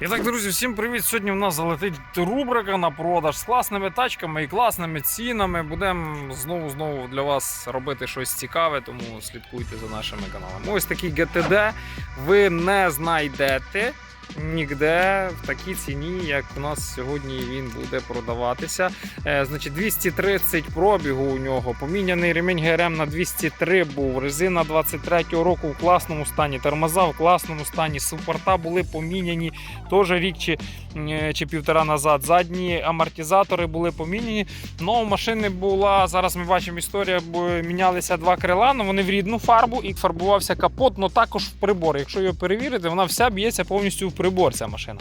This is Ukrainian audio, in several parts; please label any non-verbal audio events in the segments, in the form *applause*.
І так, друзі, всім привіт! Сьогодні в нас залетить рубрика на продаж з класними тачками і класними цінами. Будемо знову знову для вас робити щось цікаве, тому слідкуйте за нашими каналами. Ось такий GTD ви не знайдете ніде в такій ціні, як у нас сьогодні він буде продаватися. Е, значить, 230 пробігу у нього. Поміняний ремінь ГРМ на 203 був. Резина 23-го року в класному стані. Тормоза в класному стані. Супорта були поміняні теж рік чи, е, чи півтора назад. Задні амортизатори були поміняні. Ну, у машини була, зараз ми бачимо історія, мінялися два крила, але вони в рідну фарбу і фарбувався капот, але також в прибор. Якщо його перевірити, вона вся б'ється повністю в прибор, ця машина.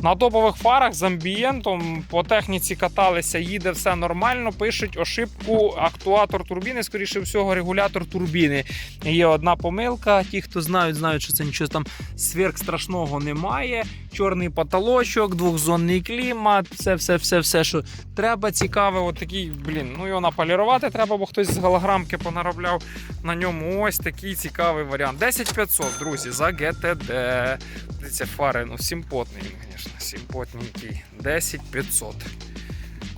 На топових фарах з амбієнтом по техніці каталися, їде все нормально. Пишуть ошибку актуатор турбіни, скоріше всього, регулятор турбіни. Є одна помилка. Ті, хто знають, знають, що це нічого там сверхстрашного немає. Чорний потолочок, двохзонний клімат, все, все, все, все, що треба. Цікаве, от блін, ну його наполірувати треба, бо хтось з голограмки понаробляв на ньому. Ось такий цікавий варіант. 10500, друзі, за GTD. Дивіться, фари, ну симпотний він, звісно, симпотненький. 10500.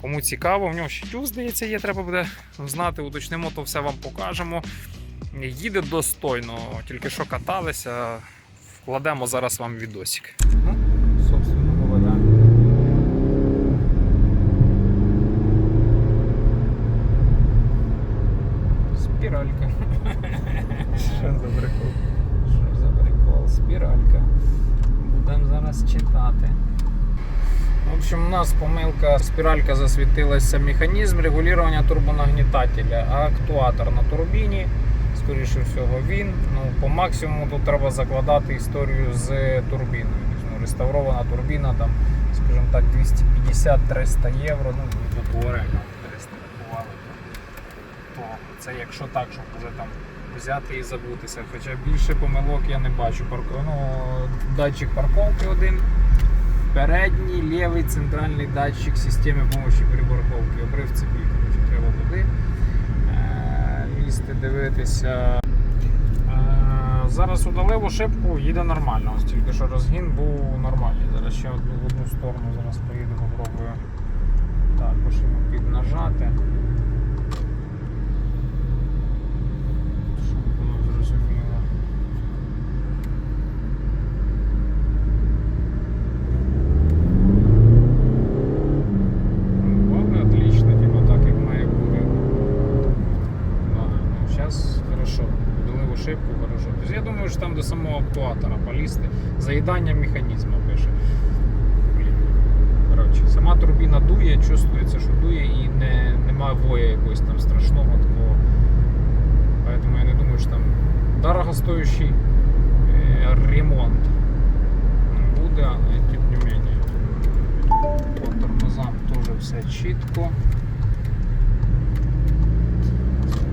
Кому цікаво, в нього ще тюз, здається, є, треба буде знати, уточнимо, то все вам покажемо. Їде достойно, тільки що каталися. Вкладемо зараз вам відосик. Ну, собственно говоря. Спіралька. Що за прикол? Що за прикол? Спіралька. Будемо зараз читати. В общем, у нас помилка, спіралька засвітилася механізм регулювання турбонагнітателя, а актуатор на турбіні, скоріше всього, він. Ну, по максимуму тут треба закладати історію з турбіною. Ну, реставрована турбіна, там, скажімо так, 250-300 євро. Ну, тут оренда 300 рахували. То це якщо так, щоб вже там взяти і забутися. Хоча більше помилок я не бачу. Парко... Ну, датчик парковки один. Передній лівий центральний датчик системи допомоги приборковки. Обрив цепі. Коротше, треба туди е, лізти, дивитися. Е, Зараз удалив ошибку, їде нормально. Ось тільки що розгін був нормальний. Зараз ще в одну сторону зараз поїду, попробую також йому піднажати. Щоб було зрозуміло. Ну, Ладно, отлично, типа так, як має бути. Да, ну, сейчас хорошо. Удалив ошибку, хорошо. Що там до самого актуатора полізти. Заїдання механізму пише. Коротше, сама турбіна дує, чувствується, що дує і не, немає воя якогось там страшного такого. Поэтому я не думаю, що там дорогостоящий е, ремонт буде, але тим не менее. По тормозам теж все чітко.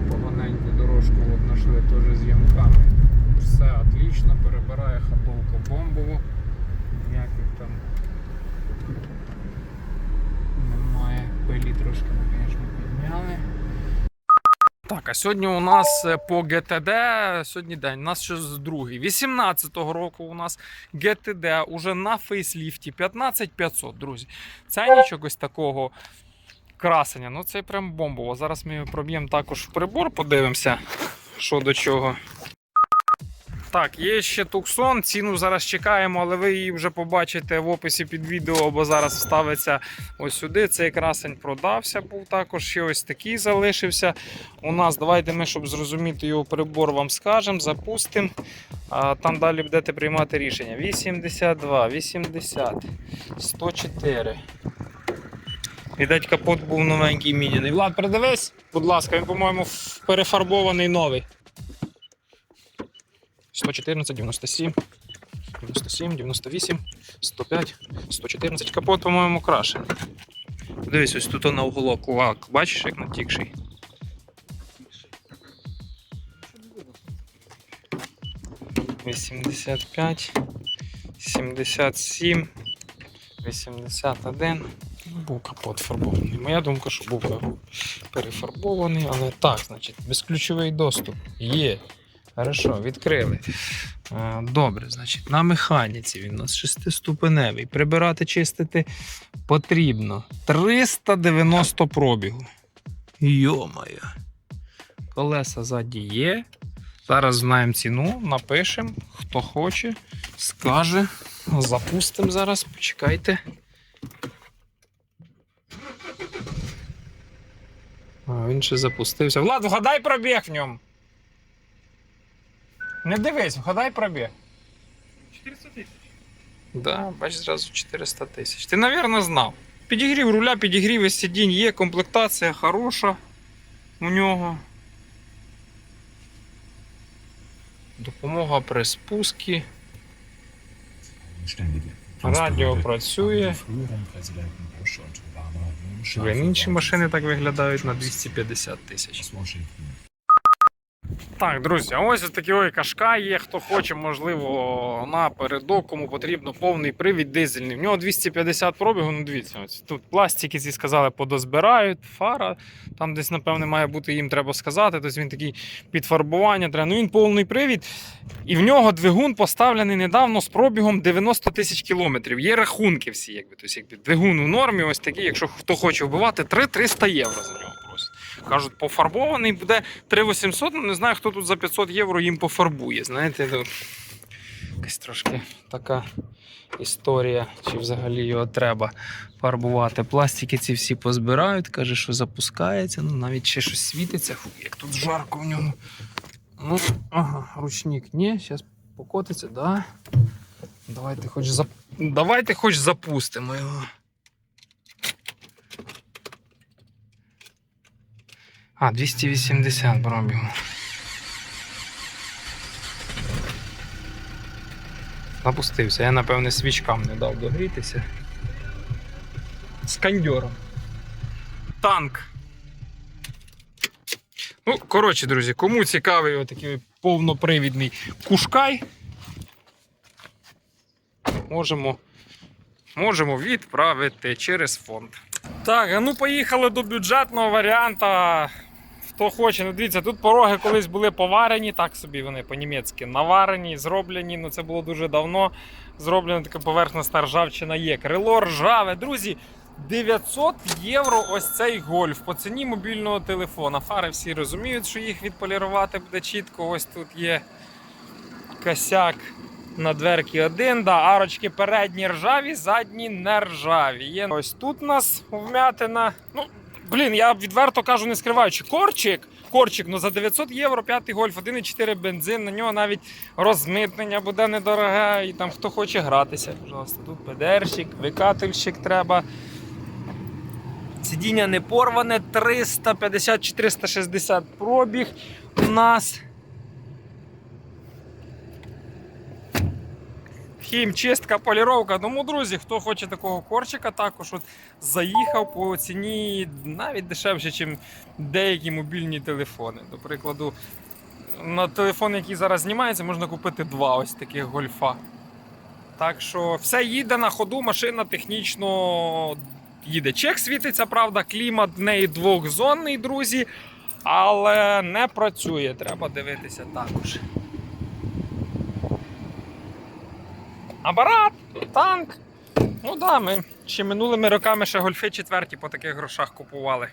Поганеньку дорожку от знайшли теж з ямками. Все отлично, перебирає бомбово. Ніяких там немає. Пилі трошки ми, звісно, підняли. Так, а сьогодні у нас е, по GTD, сьогодні день, у нас ще з другий. 18-го року у нас GTD уже на фейсліфті 15500, друзі. Це нічого такого красення. Ну це прям бомбово. Зараз ми проб'ємо також в прибор, подивимося, що до чого. Так, є ще Туксон, ціну зараз чекаємо, але ви її вже побачите в описі під відео, бо зараз вставиться ось сюди. Цей красень продався, був також ще ось такий залишився. У нас давайте ми, щоб зрозуміти його прибор, вам скажемо, запустимо. А там далі будете приймати рішення. 82, 80, 104. Відать, капот був новенький міняний. Влад, придивись, будь ласка, він, по-моєму, перефарбований новий. 114, 97, 97, 98, 105, 114. Капот, по-моєму, краше. Дивись, ось тут на уголок лак. Бачиш, як натікший? Вісімдесят п'ять, сімдесят сім, вісімдесят один. Був капот фарбований. Моя думка, що був перефарбований, але так, значить, безключовий доступ є. Хорошо, відкрили. Е, Добре, значить, на механіці він у нас шестиступеневий. Прибирати, чистити потрібно 390 пробігу. Йо-моє. Колеса ззаді є. Зараз знаємо ціну, напишемо. Хто хоче, скаже. Запустимо зараз, почекайте. А, він ще запустився. Влад, вгадай пробіг в ньому. Не дивись, вгадай пробіг. 400 тисяч. Да, бач, зразу 400 тисяч. Ти, напевно, знав. Підігрів руля, підігрів із сидінь, є комплектація хороша у нього. Допомога при спуску. Радіо працює. Інші машини так виглядають на 250 тисяч. Так, друзі, ось такий ой кашка є. Хто хоче, можливо, напередок, кому потрібно повний привід дизельний. В нього 250 пробігу. Ну дивіться, ось тут пластики ці сказали, подозбирають, фара. Там десь, напевне, має бути їм треба сказати. Тобто він такий підфарбування треба. Ну він повний привід. І в нього двигун поставлений недавно з пробігом 90 тисяч кілометрів. Є рахунки всі, якби. Тобто, якби двигун у нормі, ось такий, якщо хто хоче вбивати, 3-300 євро за нього. Кажуть, пофарбований буде 3800, ну не знаю, хто тут за 500 євро їм пофарбує. Знаєте, тут якась трошки така історія, чи взагалі його треба фарбувати. Пластики ці всі позбирають, каже, що запускається, ну навіть ще щось світиться. Фу, як тут жарко в ньому. Ну, ага, ручник ні, зараз покотиться, да. Давайте хоч зап... Давайте хоч запустимо його. А, 280 пробігу. Запустився. Я, напевне, свічкам не дав догрітися. З кондьором. Танк. Ну, коротше, друзі, кому цікавий отакий повнопривідний кушкай, можемо, можемо відправити через фонд. Так, а ну поїхали до бюджетного варіанта. Хто хоче, ну дивіться, тут пороги колись були поварені, так собі вони по-німецьки наварені, зроблені. Ну це було дуже давно. Зроблена така поверхностна ржавчина є. Крило ржаве. Друзі, 900 євро ось цей гольф по ціні мобільного телефона. Фари всі розуміють, що їх відполірувати буде чітко. Ось тут є косяк на дверки один, да, арочки передні ржаві, задні не ржаві. Є ось тут у нас вмятина. Ну, блін, я відверто кажу, не скриваючи. Корчик, корчик, ну за 900 євро п'ятий гольф, 1,4 бензин, на нього навіть розмитнення буде недороге. І там хто хоче гратися, пожалуйста. Тут ПДРщик, викательщик треба. Сидіння не порване, 350-460 пробіг у нас. Хімчистка, поліровка. Тому, друзі, хто хоче такого корчика, також от заїхав по ціні навіть дешевше, ніж деякі мобільні телефони. До прикладу, на телефон, який зараз знімається, можна купити два ось таких гольфа. Так що все їде на ходу, машина технічно їде. Чек світиться, правда, клімат в неї двохзонний, друзі, але не працює. Треба дивитися також. Апарат, танк. Ну да, ми ще минулими роками ще гольфи четверті по таких грошах купували.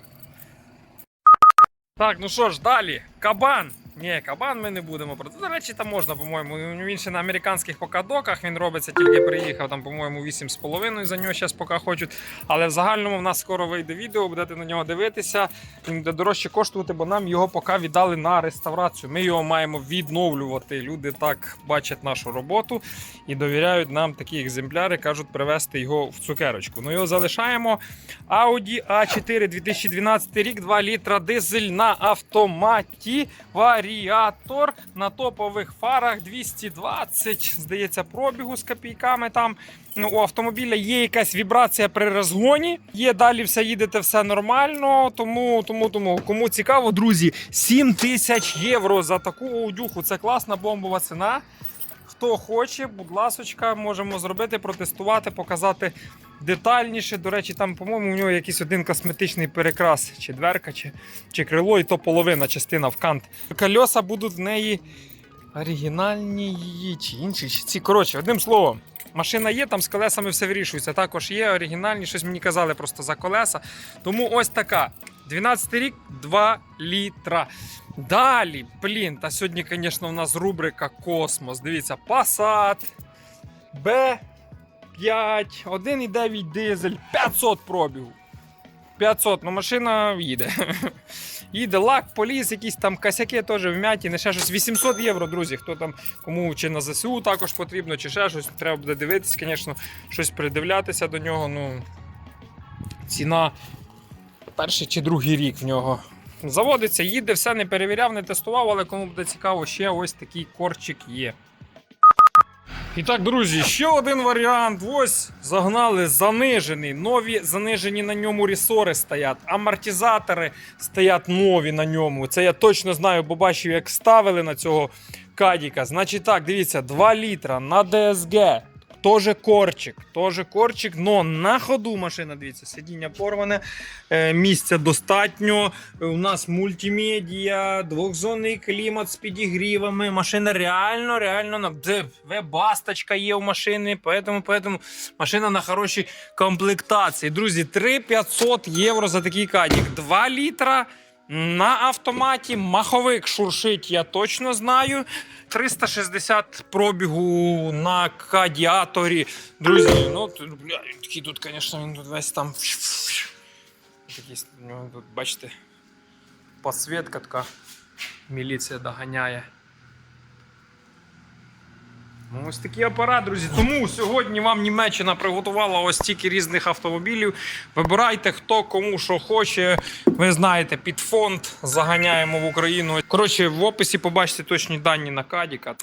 Так, ну що ж, далі. Кабан. Ні, кабан ми не будемо продати. До речі, там можна, по-моєму. Він ще на американських покадоках він робиться, тільки приїхав, там, по-моєму, 8,5 за нього зараз поки хочуть. Але в загальному в нас скоро вийде відео, будете на нього дивитися. Він буде дорожче коштувати, бо нам його поки віддали на реставрацію. Ми його маємо відновлювати. Люди так бачать нашу роботу і довіряють нам такі екземпляри, кажуть, привезти його в цукерочку. Ну його залишаємо. Audi A4 2012 рік, 2 літра дизель на автоматі. Варіатор на топових фарах 220, здається, пробігу з копійками там. Ну, у автомобіля є якась вібрація при розгоні. Є далі все їдете, все нормально. Тому, тому, тому, кому цікаво, друзі, 7 тисяч євро за таку одюху. Це класна бомбова ціна. Хто хоче, будь ласочка, можемо зробити, протестувати, показати детальніше. До речі, там, по-моєму, у нього якийсь один косметичний перекрас, чи дверка, чи, чи крило, і то половина частина в кант. Кольоса будуть в неї оригінальні її чи інші. Чи ці. Коротше, одним словом, машина є, там з колесами все вирішується. Також є оригінальні, щось мені казали просто за колеса. Тому ось така. 12 рік, 2 літра. Далі, блін, та сьогодні, звісно, у нас рубрика Космос. Дивіться, Passat B5, 1,9 дизель, 500 пробігу. 500, ну машина їде. *laughs* Їде лак, поліс, якісь там косяки теж вмяті, не ще щось. 800 євро, друзі. Хто там кому чи на ЗСУ також потрібно, чи ще щось. Треба буде дивитися, звісно, щось придивлятися до нього. Ну, ціна перший чи другий рік в нього. Заводиться, їде, все не перевіряв, не тестував, але кому буде цікаво, ще ось такий корчик є. І так, друзі, ще один варіант. Ось загнали занижений. Нові занижені на ньому ресори стоять. Амортизатори стоять нові на ньому. Це я точно знаю, бо бачив, як ставили на цього кадіка. Значить так, дивіться, 2 літра на DSG. Тоже корчик, тоже корчик, но на ходу машина, дивіться, сидіння порване, е, місця достатньо. Е, У нас мультимедіа, двохзонний клімат з підігрівами. Машина реально, реально вебасточка є у машини, поэтому, поэтому машина на хорошій комплектації. Друзі, 3500 євро за такий кадік. 2 літра. На автоматі маховик шуршить, я точно знаю. 360 пробігу на кадіаторі. Друзі, ну бля, такий тут, звісно, він тут весь там. Такий, ну, тут, бачите, підсвітка така. Міліція доганяє. Ну, Ось такий апарат, друзі. Тому сьогодні вам Німеччина приготувала ось стільки різних автомобілів. Вибирайте, хто кому що хоче. Ви знаєте, під фонд заганяємо в Україну. Коротше, в описі побачите точні дані на Кадіка.